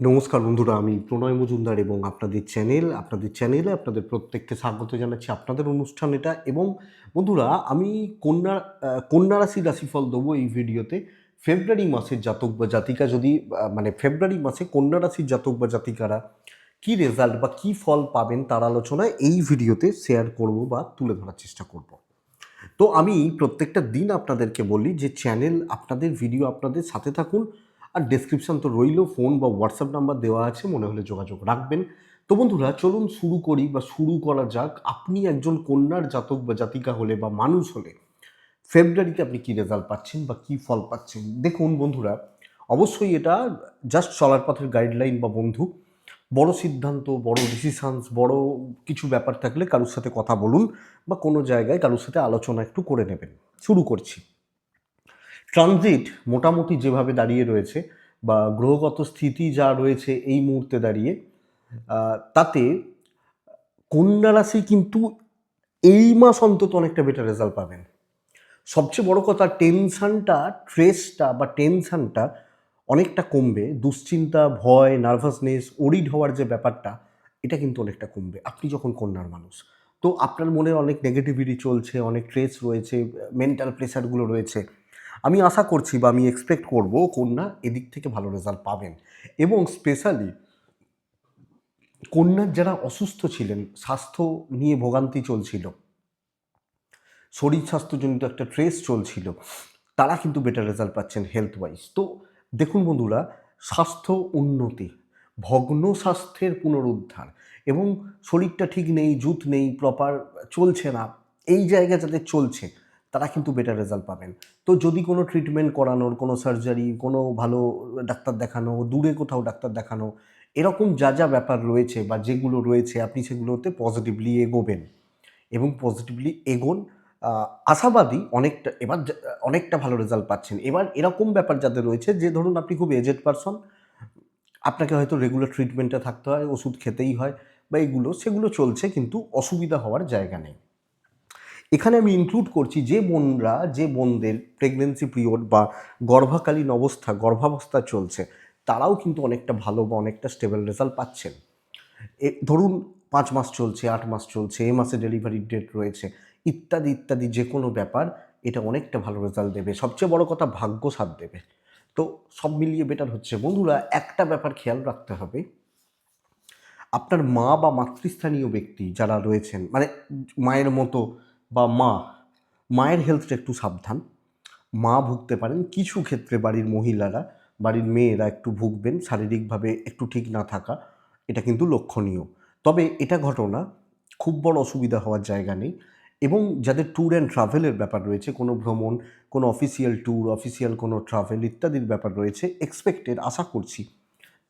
নমস্কার বন্ধুরা, আমি প্রণয় মজুমদার এবং আপনাদের চ্যানেল, আপনাদের চ্যানেলে আপনাদের প্রত্যেককে স্বাগত জানাচ্ছি আপনাদের অনুষ্ঠান এটা। এবং বন্ধুরা, আমি কন্যা কন্যা রাশি রাশিফল দেবো এই ভিডিওতে। ফেব্রুয়ারি মাসের জাতক বা জাতিকা যদি মানে ফেব্রুয়ারি মাসে কন্যা রাশির জাতক বা জাতিকারা কি রেজাল্ট বা কি ফল পাবেন তার আলোচনায় এই ভিডিওতে শেয়ার করব বা তুলে ধরার চেষ্টা করব। তো আমি প্রত্যেকটা দিন আপনাদেরকে বলি যে চ্যানেল আপনাদের ভিডিও আপনাদের সাথে থাকুন। আর ডেসক্রিপশন তো রইল ফোন বা হোয়াটসঅ্যাপ নাম্বার দেওয়া আছে, মনে হলে যোগাযোগ রাখবেন। তো বন্ধুরা, চলুন শুরু করি বা শুরু করা যাক, আপনি একজন কন্যার জাতক বা জাতিকা হলে বা মানুষ হলে ফেব্রুয়ারিতে আপনি কি রেজাল্ট পাচ্ছেন বা কি ফল পাচ্ছেন? দেখুন বন্ধুরা, অবশ্যই এটা জাস্ট চলার পথের গাইডলাইন বা বন্ধু। বড় সিদ্ধান্ত, বড় ডিসিশানস বড় কিছু ব্যাপার থাকলে কারোর সাথে কথা বলুন বা কোনো জায়গায় কারোর সাথে আলোচনা একটু করে নেবেন। শুরু করছি। ট্রানজিট মোটামুটি যেভাবে দাঁড়িয়ে রয়েছে বা গ্রহগত স্থিতি যা রয়েছে এই মুহূর্তে দাঁড়িয়ে তাতে কন্যা রাশি কিন্তু এই মাস অন্তত অনেকটা বেটার রেজাল্ট পাবেন। সবচেয়ে বড় কথা টেনশানটা স্ট্রেসটা বা টেনশনটা অনেকটা কমবে। দুশ্চিন্তা, ভয় নার্ভাসনেস ওরিড হওয়ার যে ব্যাপারটা, এটা কিন্তু অনেকটা কমবে। আপনি যখন কন্যার মানুষ, তো আপনার মনে অনেক নেগেটিভিটি চলছে, অনেক স্ট্রেস রয়েছে মেন্টাল প্রেশারগুলো রয়েছে। আমি আশা করছি বা আমি এক্সপেক্ট করব কন্যা এদিক থেকে ভালো রেজাল্ট পাবেন। এবং স্পেশালি কন্যার যারা অসুস্থ ছিলেন, স্বাস্থ্য নিয়ে ভোগান্তি চলছিল, শরীর স্বাস্থ্যজনিত একটা ট্রেস চলছিল, তারা কিন্তু বেটার রেজাল্ট পাচ্ছেন হেলথ ওয়াইজ তো দেখুন বন্ধুরা, স্বাস্থ্য উন্নতি, ভগ্ন স্বাস্থ্যের পুনরুদ্ধার এবং শরীরটা ঠিক নেই, জুত নেই প্রপার চলছে না, এই জায়গা যাদের চলছে তারা কিন্তু বেটার রেজাল্ট পাবেন। তো যদি কোনো ট্রিটমেন্ট করানোর, কোনো সার্জারি কোনো ভালো ডাক্তার দেখানো, দূরে কোথাও ডাক্তার দেখানো, এরকম যা যা ব্যাপার রয়েছে বা যেগুলো রয়েছে, আপনি সেগুলোতে পজিটিভলি এগোবেন এবং পজিটিভলি এগোন আশাবাদী অনেকটা, এবার অনেকটা ভালো রেজাল্ট পাচ্ছেন। এবার এরকম ব্যাপার যাদের রয়েছে, যে ধরুন আপনি খুব এজেড পারসন আপনাকে হয়তো রেগুলার ট্রিটমেন্টে থাকতে হয়, ওষুধ খেতেই হয় বা এগুলো, সেগুলো চলছে কিন্তু অসুবিধা হওয়ার জায়গা নেই। এখানে আমি ইনক্লুড করছি যে বোনরা, যে বোনদের প্রেগনেন্সি পিরিয়ড বা গর্ভাকালীন অবস্থা, গর্ভাবস্থা চলছে, তারাও কিন্তু অনেকটা ভালো বা অনেকটা স্টেবল রেজাল্ট পাচ্ছেন। ধরুন পাঁচ মাস চলছে, আট মাস চলছে, এ মাসে ডেলিভারি ডেট রয়েছে, ইত্যাদি ইত্যাদি যে কোনো ব্যাপার, এটা অনেকটা ভালো রেজাল্ট দেবে। সবচেয়ে বড় কথা ভাগ্য সাথ দেবে। তো সব মিলিয়ে বেটার হচ্ছে। বন্ধুরা, একটা ব্যাপার খেয়াল রাখতে হবে। আপনার মা বা মাতৃস্থানীয় ব্যক্তি যারা রয়েছেন মানে মায়ের মতো বা মা, মায়ের হেলথটা একটু সাবধান। মা ভুগতে পারেন, কিছু ক্ষেত্রে বাড়ির মহিলারা, বাড়ির মেয়েরা একটু ভুগবেন, শারীরিকভাবে একটু ঠিক না থাকা, এটা কিন্তু লক্ষণীয়। তবে এটা ঘটনা খুব বড় অসুবিধা হওয়ার জায়গা নেই এবং যাদের ট্যুর অ্যান্ড ট্রাভেলের ব্যাপার রয়েছে, কোনো ভ্রমণ, কোনো অফিসিয়াল ট্যুর অফিসিয়াল কোনো ট্রাভেল ইত্যাদির ব্যাপার রয়েছে এক্সপেক্টেড আশা করছি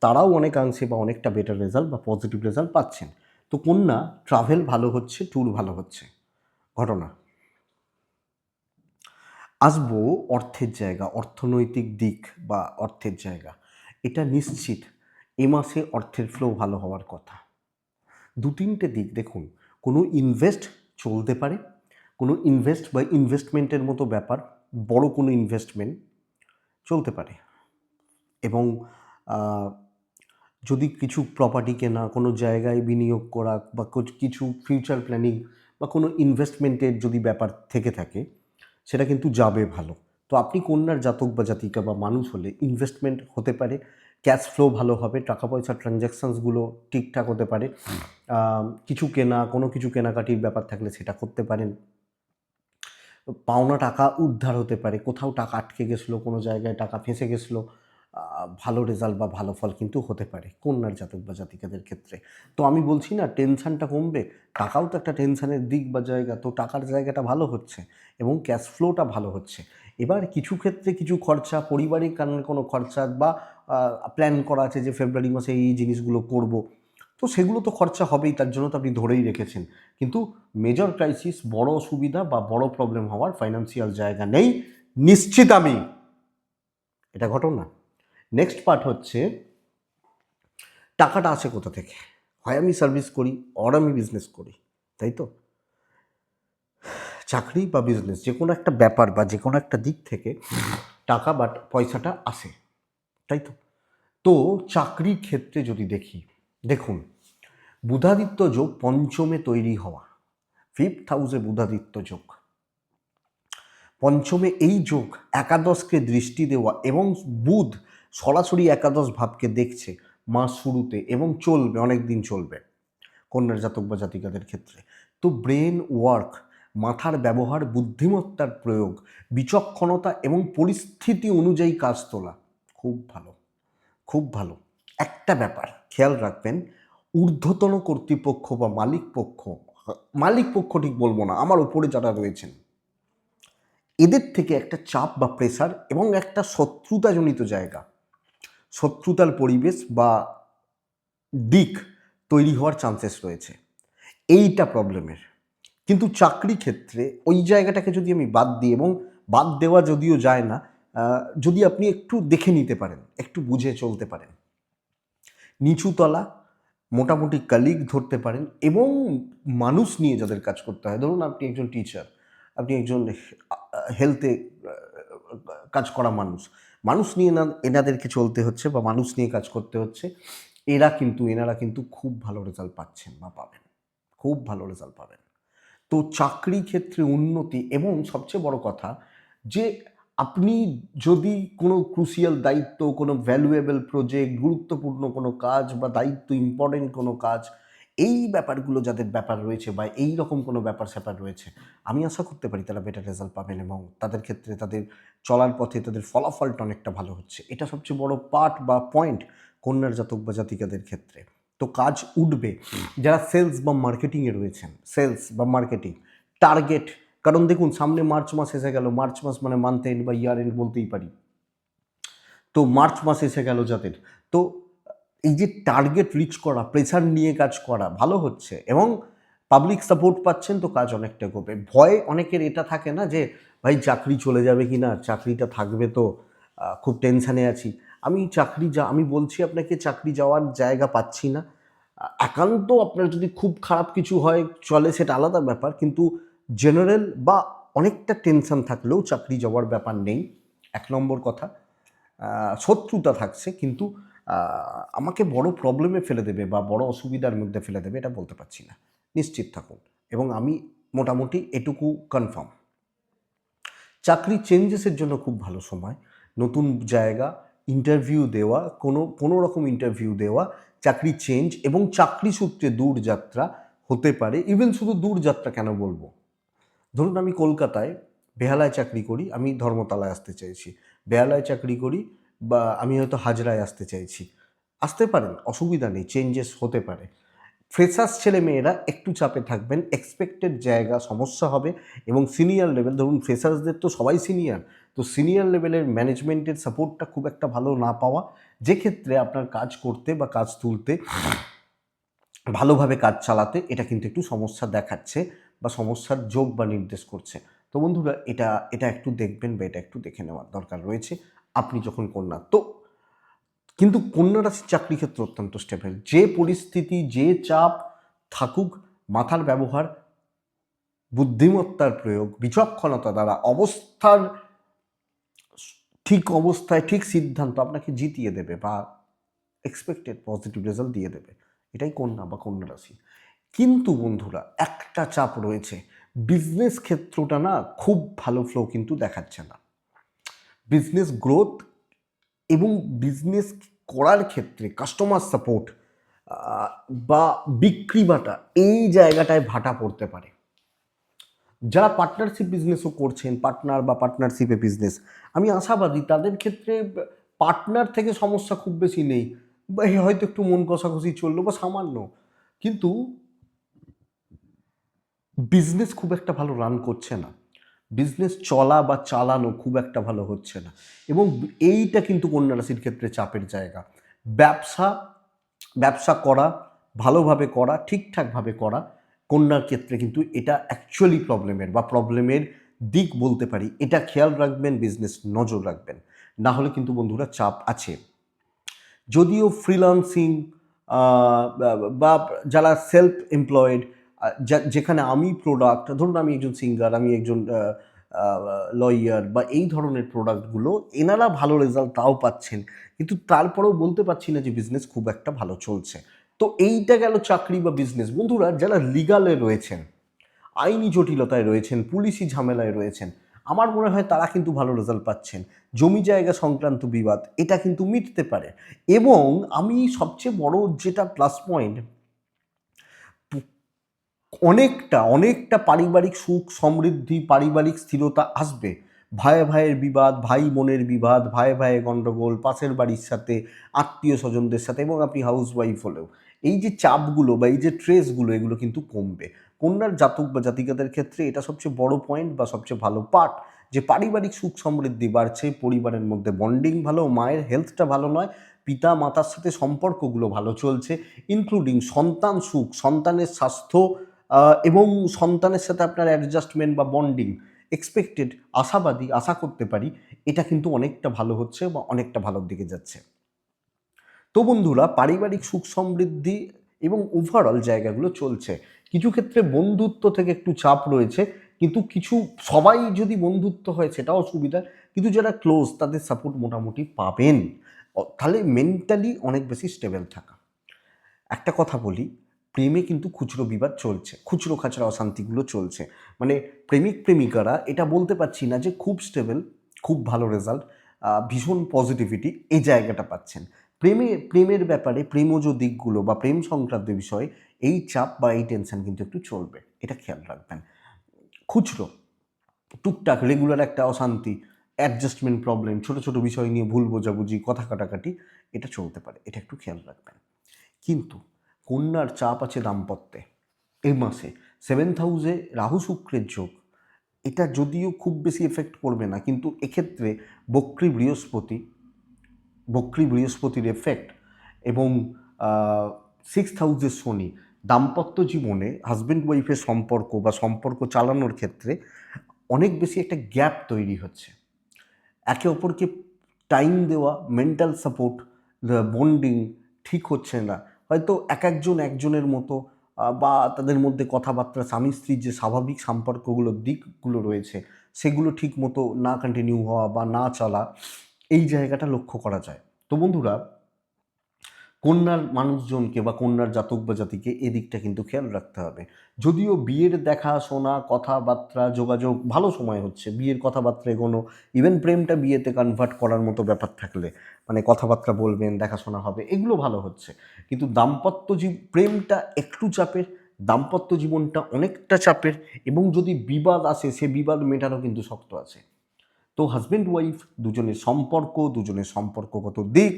তারাও অনেকাংশে বা অনেকটা বেটার রেজাল্ট বা পজিটিভ রেজাল্ট পাচ্ছেন। তো কন্যা ট্রাভেল ভালো হচ্ছে ট্যুর ভালো হচ্ছে। ঘটনা। আসব অর্থের জায়গা, অর্থনৈতিক দিক বা অর্থের জায়গা। এটা নিশ্চিত, এ মাসে অর্থের ফ্লো ভালো হওয়ার কথা। দু তিনটে দিক দেখুন, কোনো ইনভেস্ট চলতে পারে, কোনো ইনভেস্ট বা ইনভেস্টমেন্টের মতো ব্যাপার, বড় কোনো ইনভেস্টমেন্ট চলতে পারে। এবং যদি কিছু প্রপার্টি কেনা, কোনো জায়গায় বিনিয়োগ করা বা কিছু ফিউচার প্ল্যানিং বা কোনো ইনভেস্টমেন্টের যদি ব্যাপার থেকে থাকে, সেটা কিন্তু যাবে ভালো। তো আপনি কন্যার জাতক বা জাতিকা বা মানুষ হলে ইনভেস্টমেন্ট হতে পারে ক্যাশ ফ্লো ভালো হবে টাকা পয়সার ট্রানজ্যাকশানসগুলো ঠিকঠাক হতে পারে কিছু কেনা, কোনো কিছু কেনাকাটির ব্যাপার থাকলে সেটা করতে পারেন। পাওনা টাকা উদ্ধার হতে পারে, কোথাও টাকা আটকে গেছিল, কোনো জায়গায় টাকা ফেঁসে গেছিল ভালো রেজাল্ট বা ভালো ফল কিন্তু হতে পারে কন্যার জাতক বা জাতিকাদের ক্ষেত্রে। তো আমি বলছি না টেনশানটা কমবে, টাকাও তো একটা টেনশানের দিক বা জায়গা, তো টাকার জায়গাটা ভালো হচ্ছে এবং ক্যাশ ফ্লোটা ভালো হচ্ছে। এবার কিছু ক্ষেত্রে কিছু খরচা, পরিবারিক কারণে কোনো খরচা বা প্ল্যান করা আছে যে ফেব্রুয়ারি মাসে এই জিনিসগুলো করব। তো সেগুলো তো খরচা হবেই, তার জন্য তো আপনি ধরেই রেখেছেন। কিন্তু মেজর ক্রাইসিস বড় অসুবিধা বা বড় প্রবলেম হওয়ার ফাইন্যান্সিয়াল জায়গা নেই, নিশ্চিত আমি। এটা ঘটনা। নেক্সট পার্ট হচ্ছে, টাকাটা আসে কোথা থেকে? হয় আমি সার্ভিস করি অর আমি বিজনেস করি, তাই তো? চাকরি বা বিজনেস যে কোনো একটা ব্যাপার বা যে কোনো একটা দিক থেকে টাকা বা পয়সাটা আসে, তাই তো? তো চাকরির ক্ষেত্রে যদি দেখি, দেখুন, বুধাদিত্য যোগ পঞ্চমে তৈরি হওয়া ফিফথ হাউসে বুধাদিত্য যোগ। পঞ্চমে এই যোগ একাদশকে দৃষ্টি দেওয়া এবং বুধ সরাসরি একাদশ ভাবকে দেখছে মাস শুরুতে এবং চলবে অনেক দিন চলবে, কন্যার জাতক বা জাতিকাদের ক্ষেত্রে। তো ব্রেন ওয়ার্ক, মাথার ব্যবহার, বুদ্ধিমত্তার প্রয়োগ, বিচক্ষণতা এবং পরিস্থিতি অনুযায়ী কাজ তোলা, খুব ভালো খুব ভালো। একটা ব্যাপার খেয়াল রাখবেন, ঊর্ধ্বতন কর্তৃপক্ষ বা মালিক পক্ষ মালিক পক্ষ ঠিক বলব না, আমার উপরে যারা রয়েছেন, এদের থেকে একটা চাপ বা প্রেসার এবং একটা শত্রুতাজনিত জায়গা শত্রুতার পরিবেশ বা দিক তৈরি হওয়ার চান্সেস রয়েছে। এইটা প্রবলেমের কিন্তু চাকরি ক্ষেত্রে ওই জায়গাটাকে যদি আমি বাদ দিই এবং বাদ দেওয়া যদিও যায় না যদি আপনি একটু দেখে নিতে পারেন, একটু বুঝে চলতে পারেন। নিচুতলা, মোটামুটি কালিগ ধরতে পারেন এবং মানুষ নিয়ে যাদের কাজ করতে হয়। ধরুন আপনি একজন টিচার আপনি একজন হেলথে কাজ করা মানুষ। মানুষ নিয়ে না, এনাদেরকে চলতে হচ্ছে বা মানুষ নিয়ে কাজ করতে হচ্ছে, এরা কিন্তু, এনারা কিন্তু খুব ভালো রেজাল্ট পাচ্ছেন বা পাবেন। খুব ভালো রেজাল্ট পাবেন। তো চাকরি ক্ষেত্রে উন্নতি এবং সবচেয়ে বড় কথা যে আপনি যদি কোনো ক্রুশিয়াল দায়িত্ব, কোনো ভ্যালুয়েবল প্রজেক্ট গুরুত্বপূর্ণ কোনো কাজ বা দায়িত্ব ইম্পর্টেন্ট কোনো কাজ এই ব্যাপারগুলো যাদের ব্যাপার রয়েছে বা এই রকম কোনো ব্যাপার স্যাপার রয়েছে, আমি আশা করতে পারি তারা বেটার রেজাল্ট পাবেন এবং তাদের ক্ষেত্রে তাদের চলার পথে তাদের ফলাফলটা অনেকটা ভালো হচ্ছে। এটা সবচেয়ে বড় পার্ট বা পয়েন্ট কন্যার জাতক বা জাতিকাদের ক্ষেত্রে। তো কাজ উঠবে। যারা সেলস বা মার্কেটিংয়ে রয়েছেন সেলস বা মার্কেটিং টার্গেট কারণ দেখুন, সামনে মার্চ মাস এসে গেল। মার্চ মাস মানে মান্থ এন্ড বা ইয়ার এন্ড বলতেই পারি। তো মার্চ মাস এসে গেল যাদের। তো এই যে টার্গেট রিচ করা প্রেসার নিয়ে কাজ করা ভালো হচ্ছে এবং পাবলিক সাপোর্ট পাচ্ছেন তো কাজ অনেকটা করবে। ভয় অনেকের এটা থাকে না যে, ভাই, চাকরি চলে যাবে কি না? চাকরিটা থাকবে তো খুব টেনশানে আছি। আমি চাকরি যা, আমি বলছি আপনাকে, চাকরি যাওয়ার জায়গা পাচ্ছি না। একান্ত আপনার যদি খুব খারাপ কিছু হয়, চলে সেটা আলাদা ব্যাপার, কিন্তু জেনারেল বা অনেকটা টেনশন থাকলেও চাকরি যাওয়ার ব্যাপার নেই। এক নম্বর কথা শত্রুতা থাকছে, কিন্তু আমাকে বড় প্রবলেমে ফেলে দেবে বা বড় অসুবিধার মধ্যে ফেলে দেবে এটা বলতে পারছি না। নিশ্চিত থাকুন এবং আমি মোটামুটি এটুকু কনফার্ম চাকরি চেঞ্জেসের জন্য খুব ভালো সময়। নতুন জায়গা ইন্টারভিউ দেওয়া, কোনো কোনো রকম ইন্টারভিউ দেওয়া, চাকরি চেঞ্জ এবং চাকরি সূত্রে দূর যাত্রা হতে পারে। ইভেন শুধু দূর যাত্রা কেন বলব? ধরুন আমি কলকাতায় বেহালায় চাকরি করি, আমি ধর্মতলায় আসতে চাইছি। বেহালায় চাকরি করি বা আমি হয়তো হাজরায় আসতে চাইছি। আসতে পারেন, অসুবিধা নেই চেঞ্জেস হতে পারে। ফ্রেশার্স ছেলে মেয়েরা একটু চাপে থাকবেন এক্সপেক্টেড জায়গা সমস্যা হবে এবং সিনিয়র লেভেল ধরুন ফ্রেশার্সদের তো সবাই সিনিয়র তো সিনিয়র লেভেলের ম্যানেজমেন্টের সাপোর্টটা খুব একটা ভালো না পাওয়া। যে ক্ষেত্রে আপনার কাজ করতে বা কাজ তুলতে, ভালোভাবে কাজ চালাতে এটা কিন্তু একটু সমস্যা দেখাচ্ছে বা সমস্যার যোগ বা নির্দেশ করছে। তো বন্ধুরা, এটা এটা একটু দেখবেন বা এটা একটু দেখে নেওয়ার দরকার রয়েছে। আপনি যখন কন্যা, তো কিন্তু কন্যা রাশির চাকরি ক্ষেত্রে অত্যন্ত স্টেবল যে পরিস্থিতি, যে চাপ থাকুক, মাথার ব্যবহার, বুদ্ধিমত্তার প্রয়োগ, বিচক্ষণতা দ্বারা অবস্থার ঠিক অবস্থায়, ঠিক সিদ্ধান্ত আপনাকে জিতিয়ে দেবে বা এক্সপেক্টেড পজিটিভ রেজাল্ট দিয়ে দেবে। এটাই কন্যা বা কন্যা রাশি কিন্তু বন্ধুরা, একটা চাপ রয়েছে। বিজনেস ক্ষেত্রটা না খুব ভালো ফ্লো কিন্তু দেখাচ্ছে না। বিজনেস গ্রোথ এবং বিজনেস করার ক্ষেত্রে কাস্টমার সাপোর্ট বা বিক্রি বাটা এই জায়গাটায় ভাটা পড়তে পারে। যারা পার্টনারশিপ বিজনেসও করছেন পার্টনার বা পার্টনারশিপে বিজনেস আমি আশাবাদী তাদের ক্ষেত্রে পার্টনার থেকে সমস্যা খুব বেশি নেই। বা হয়তো একটু মন কষাকষি চলল বা সামান্য। কিন্তু বিজনেস খুব একটা ভালো রান করছে না। বিজনেস চলা বা চালানো খুব একটা ভালো হচ্ছে না। এবং এইটা কিন্তু কন্যা রাশির ক্ষেত্রে চাপের জায়গা। ব্যবসা ব্যবসা করা, ভালোভাবে করা, ঠিকঠাকভাবে করা, কন্যার ক্ষেত্রে কিন্তু এটা অ্যাকচুয়ালি প্রবলেমের বা প্রবলেমের দিক বলতে পারি। এটা খেয়াল রাখবেন বিজনেস নজর রাখবেন। না হলে কিন্তু বন্ধুরা চাপ আছে। যদিও ফ্রিলান্সিং বা যারা সেলফ এমপ্লয়েড যেখানে আমি প্রোডাক্ট ধরুন আমি একজন সিঙ্গার আমি একজন লয়ার বা এই ধরনের প্রোডাক্টগুলো এনারা ভালো রেজাল্ট তাও পাচ্ছেন। কিন্তু তারপরেও বলতে পারছি না যে বিজনেস খুব একটা ভালো চলছে। তো এইটা গেল চাকরি বা বিজনেস বন্ধুরা, যারা লিগালে রয়েছেন, আইনি জটিলতায় রয়েছেন, পুলিশি ঝামেলায় রয়েছেন, আমার মনে হয় তারা কিন্তু ভালো রেজাল্ট পাচ্ছেন। জমি জায়গা সংক্রান্ত বিবাদ, এটা কিন্তু মিটতে পারে। এবং আমি সবচেয়ে বড় যেটা প্লাস পয়েন্ট অনেকটা অনেকটা পারিবারিক সুখ, সমৃদ্ধি, পারিবারিক স্থিরতা আসবে। ভাই ভাইয়ের বিবাদ, ভাই বোনের বিবাদ, ভাই ভাইয়ের গণ্ডগোল পাশের বাড়ির সাথে, আত্মীয় স্বজনদের সাথে এবং আপনি হাউস ওয়াইফ হলেও। এই যে চাপগুলো বা এই যে ট্রেসগুলো এগুলো কিন্তু কমবে। কন্যার জাতক বা জাতিকাদের ক্ষেত্রে এটা সবচেয়ে বড় পয়েন্ট বা সবচেয়ে ভালো পার্ট যে পারিবারিক সুখ সমৃদ্ধি বাড়ছে, পরিবারের মধ্যে বন্ডিং ভালো, মায়ের হেলথটা ভালো নয়, পিতা মাতার সাথে সম্পর্কগুলো ভালো চলছে ইনক্লুডিং সন্তান সুখ, সন্তানের স্বাস্থ্য এবং সন্তানের সাথে আপনার অ্যাডজাস্টমেন্ট বা বন্ডিং এক্সপেক্টেড আশাবাদী, আশা করতে পারি, এটা কিন্তু অনেকটা ভালো হচ্ছে বা অনেকটা ভালোর দিকে যাচ্ছে। তো বন্ধুরা, পারিবারিক সুখ সমৃদ্ধি এবং ওভারঅল জায়গাগুলো চলছে। কিছু ক্ষেত্রে বন্ধুত্ব থেকে একটু চাপ রয়েছে, কিন্তু কিছু, সবাই যদি বন্ধুত্ব হয় সেটাও সুবিধা, কিন্তু যারা ক্লোজ তাদের সাপোর্ট মোটামুটি পাবেন। তাহলে মেন্টালি অনেক বেশি স্টেবল থাকা। একটা কথা বলি প্রেমে কিন্তু খুচরো বিবাদ চলছে, খুচরো খাচরা অশান্তিগুলো চলছে। মানে প্রেমিক প্রেমিকারা এটা বলতে পারছি না যে খুব স্টেবল খুব ভালো রেজাল্ট ভীষণ পজিটিভিটি এই জায়গাটা পাচ্ছেন। প্রেমে, প্রেমের ব্যাপারে প্রেমজ দিকগুলো বা প্রেম সংক্রান্ত বিষয়ে এই চাপ বা এই টেনশন কিন্তু একটু চলবে, এটা খেয়াল রাখবেন। খুচরো, টুকটাক রেগুলার একটা অশান্তি অ্যাডজাস্টমেন্ট প্রবলেম ছোট ছোট বিষয় নিয়ে ভুল বোঝাবুঝি, কথা কাটাকাটি, এটা চলতে পারে, এটা একটু খেয়াল রাখবেন। কিন্তু কন্যার চাপ আছে দাম্পত্যে। এই মাসে সেভেন্থ হাউসে রাহু শুক্রের যোগ। এটা যদিও খুব বেশি এফেক্ট করবে না, কিন্তু এক্ষেত্রে বক্রী বৃহস্পতি, বক্রী বৃহস্পতির এফেক্ট এবং সিক্স হাউসের শনি দাম্পত্য জীবনে হাজব্যান্ড ওয়াইফের সম্পর্ক বা সম্পর্ক চালানোর ক্ষেত্রে অনেক বেশি একটা গ্যাপ তৈরি হচ্ছে। একে অপরকে টাইম দেওয়া মেন্টাল সাপোর্ট বন্ডিং ঠিক হচ্ছে না। হয়তো এক একজন একজনের মতো বা তাদের মধ্যে কথাবার্তা, স্বামী স্ত্রীর যে স্বাভাবিক সম্পর্কগুলো, দিকগুলো রয়েছে, সেগুলো ঠিক মতো না কন্টিনিউ হওয়া বা না চলা, এই জায়গাটা লক্ষ্য করা যায়। তো বন্ধুরা কন্যার মানুষজনকে বা কন্যার জাতক বা জাতিকে এদিকটা কিন্তু খেয়াল রাখতে হবে। যদিও বিয়ের দেখা, শোনা, কথাবার্তা, যোগাযোগ ভালো সময় হচ্ছে, বিয়ের কথাবার্তা এগোনো ইভেন প্রেমটা বিয়েতে কনভার্ট করার মতো ব্যাপার থাকলে মানে কথাবার্তা বলবেন, দেখাশোনা হবে, এগুলো ভালো হচ্ছে। কিন্তু দাম্পত্য জীব, প্রেমটা একটু চাপের, দাম্পত্য জীবনটা অনেকটা চাপের এবং যদি বিবাদ আসে, সে বিবাদ মেটারও কিন্তু শক্ত আছে। তো হাজব্যান্ড ওয়াইফ দুজনের সম্পর্ক, দুজনের সম্পর্কগত দিক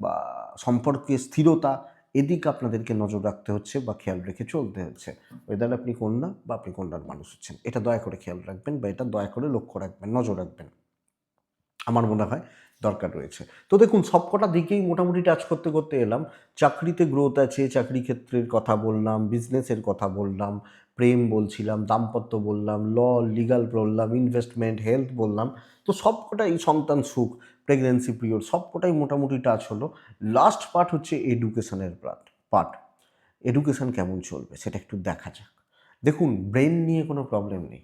বা সম্পর্কে স্থিরতা এদিক আপনাদেরকে নজর রাখতে হচ্ছে বা খেয়াল রেখে চলতে হচ্ছে। ওয়েদার আপনি কন্যা বা আপনি কন্যার মানুষ হচ্ছেন। এটা দয়া করে খেয়াল রাখবেন বা এটা দয়া করে লক্ষ্য রাখবেন, নজর রাখবেন। আমার মনে হয় দরকার রয়েছে। তো দেখুন, সবকটা দিকেই মোটামুটি টাচ করতে করতে এলাম। চাকরিতে গ্রোথ আছে, চাকরি ক্ষেত্রের কথা বললাম বিজনেসের কথা বললাম, প্রেম বলছিলাম, দাম্পত্য বললাম ল লিগাল বললাম ইনভেস্টমেন্ট হেলথ বললাম। তো সবকটাই সন্তান সুখ প্রেগনেন্সি পিরিয়ড সবকটাই মোটামুটি টাচ হলো। লাস্ট পার্ট হচ্ছে এডুকেশনের পার্ট পার্ট এডুকেশন কেমন চলবে সেটা একটু দেখা যাক। দেখুন ব্রেন নিয়ে কোনো প্রবলেম নেই।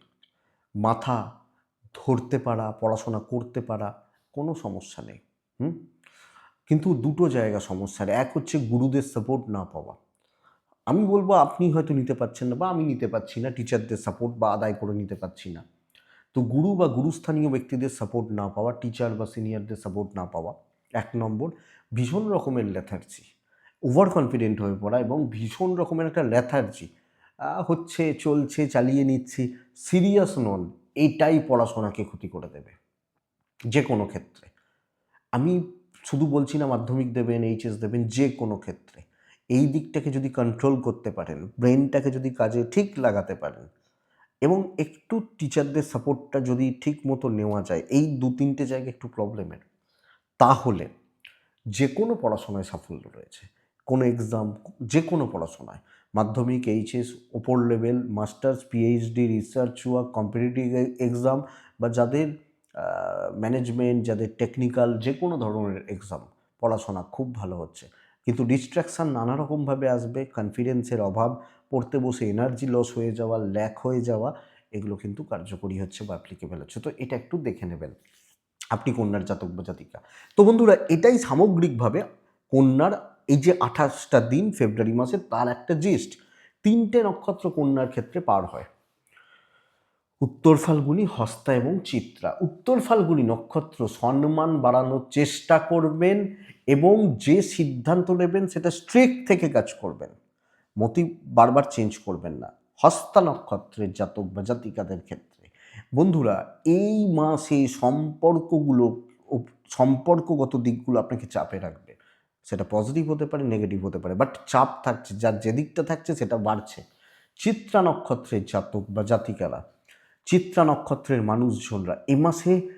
মাথা ধরতে পারা, পড়াশোনা করতে পারা, কোনো সমস্যা নেই, হুম? কিন্তু দুটো জায়গা সমস্যার, এক হচ্ছে গুরুদের সাপোর্ট না পাওয়া। আমি বলব আপনি হয়তো নিতে পারছেন না বা আমি নিতে পারছি না টিচারদের সাপোর্ট বা আদায় করে নিতে পারছি না। তো গুরু বা গুরুস্থানীয় ব্যক্তিদের সাপোর্ট না পাওয়া টিচার বা সিনিয়রদের সাপোর্ট না পাওয়া, এক নম্বর, ভীষণ রকমের লেথার্জি ওভার কনফিডেন্ট হয়ে পড়া এবং ভীষণ রকমের একটা লেথার্জি হচ্ছে, চলছে, চালিয়ে নিচ্ছি সিরিয়াস নন। এটাই পড়াশোনাকে ক্ষতি করে দেবে যে কোনো ক্ষেত্রে। আমি শুধু বলছি না মাধ্যমিক দেবেন এইচএস দেবেন যে কোনো ক্ষেত্রে। এই দিকটাকে যদি কন্ট্রোল করতে পারেন ব্রেনটাকে যদি কাজে ঠিক লাগাতে পারেন, এবং একটু টিচারদের সাপোর্টটা যদি ঠিক মতো নেওয়া যায়, এই দু তিনটে জায়গা একটু প্রবলেমের তাহলে যে কোনো পড়াশোনায় সাফল্য রয়েছে। কোনো এক্সাম যে কোনো পড়াশোনায়। মাধ্যমিক, এইচএস ওপর level, masters, PhD, research work competitive exam বা যাদের ম্যানেজমেন্ট, যাদের টেকনিক্যাল যে কোনো ধরনের এক্সাম, পড়াশোনা খুব ভালো হচ্ছে। কিন্তু ডিস্ট্রাকশান নানা রকমভাবে আসবে কনফিডেন্সের অভাব, পড়তে বসে এনার্জি লস হয়ে যাওয়া ল্যাক হয়ে যাওয়া, এগুলো কিন্তু কার্যকরী হচ্ছে বা অ্যাপ্লিকেবল হচ্ছে। তো এটা একটু দেখে নেবেন, আপনি কন্যার জাতক বা জাতিকা। তো বন্ধুরা, এটাই সামগ্রিকভাবে কন্যার এই যে আঠাশটা দিন ফেব্রুয়ারি মাসে, তার একটা জিস্ট তিনটে নক্ষত্র কন্যার ক্ষেত্রে পার হয়। উত্তর ফাল্গুনি, হস্তা এবং চিত্রা। উত্তর ফাল্গুনি নক্ষত্র সম্মান বাড়ানোর চেষ্টা করবেন এবং যে সিদ্ধান্ত নেবেন সেটা স্ট্রিক্ট থেকে কাজ করবেন। মতি বারবার চেঞ্জ করবেন না। হস্তা নক্ষত্রের জাতক বা জাতিকাদের ক্ষেত্রে। বন্ধুরা, এই মাসে সম্পর্কগুলো, সম্পর্কগত দিকগুলো আপনাকে চাপে রাখবে। সেটা পজিটিভ হতে পারে নেগেটিভ হতে পারে বাট চাপ থাকছে, যার যে দিকটা থাকছে সেটা বাড়ছে। চিত্রা নক্ষত্রের জাতক বা জাতিকারা, চিত্রা নক্ষত্রের মানুষজনরা এ মাসে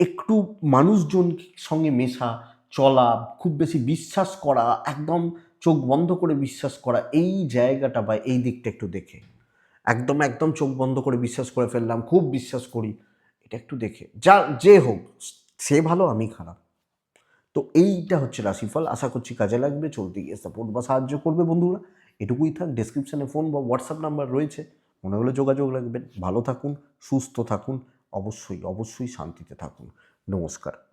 একটু মানুষজন সঙ্গে মেশা, চলা, খুব বেশি বিশ্বাস করা, একদম চোখ বন্ধ করে বিশ্বাস করা, এই জায়গাটা বা এই দিকটা একটু দেখে। একদম একদম চোখ বন্ধ করে বিশ্বাস করে ফেললাম, খুব বিশ্বাস করি, এটা একটু দেখে। যা, যে হোক, সে ভালো, আমি খারাপ। তো এইটা হচ্ছে রাশিফল। আশা করছি কাজে লাগবে, চলতে গিয়ে সাপোর্ট বা সাহায্য করবে বন্ধুরা। এটুকুই থাক ডেসক্রিপশানে ফোন বা হোয়াটসঅ্যাপ নাম্বার রয়েছে। মনে হলে যোগাযোগ রাখবেন। ভালো থাকুন, সুস্থ থাকুন, অবশ্যই অবশ্যই শান্তিতে থাকুন। নমস্কার।